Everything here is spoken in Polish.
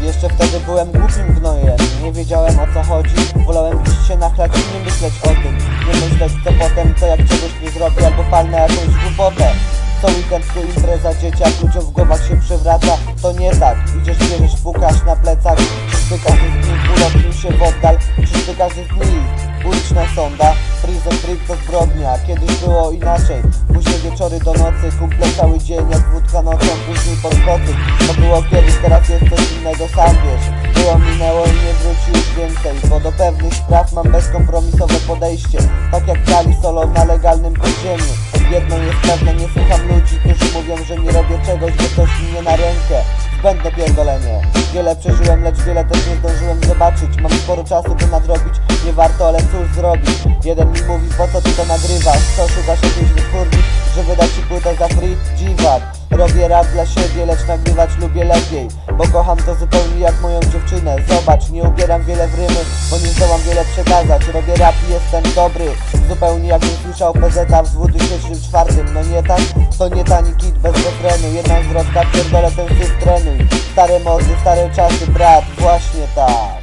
Jeszcze wtedy byłem głupim gnojem. Nie wiedziałem o co chodzi. Wolałem iść się nachlać i nie myśleć o tym. Nie myśleć co potem, co jak czegoś nie zrobię Albo palnę jakąś głupotę. Co weekend tu impreza dzieciak Ludziom w głowach się przewraca. To nie tak. Idziesz, bierzesz, fukasz na plecach. Czyżby każdy z nich urodził się w oddal. Czyżby każdy z nich. Uliczna sonda. Prison Break to zbrodnia. Kiedyś było inaczej. Później wieczory do nocy. Kumple cały dzień jak wódka nocą Później pod kocyk To było kiedyś, teraz jest coś innego Sam wiesz Było, minęło i nie wróci już więcej Bo do pewnych spraw mam bezkompromisowe podejście. Tak jak grali solo na legalnym podziemiu Jedno jest pewne, nie słucham ludzi, którzy mówią, że nie robię czegoś, bo coś mi nie na rękę. Zbędne pierdolenie. Wiele przeżyłem, lecz wiele też nie zdążyłem zobaczyć. Mam sporo czasu, by nadrobić. Nie warto, ale cóż zrobić. Jeden mi mówi, po Dla siebie, lecz nagrywać lubię lepiej Bo kocham to zupełnie jak moją dziewczynę. Zobacz, nie ubieram wiele w rymy Bo nie zdołam wiele przekazać. Robię rap i jestem dobry Zupełnie jakbym słyszał PZ w 2004 No nie tak? To nie tani kit bez refrenu. Jedna zwrotka, pierdolę ten syf trenuj. Stare mody, stare czasy, brat, właśnie tak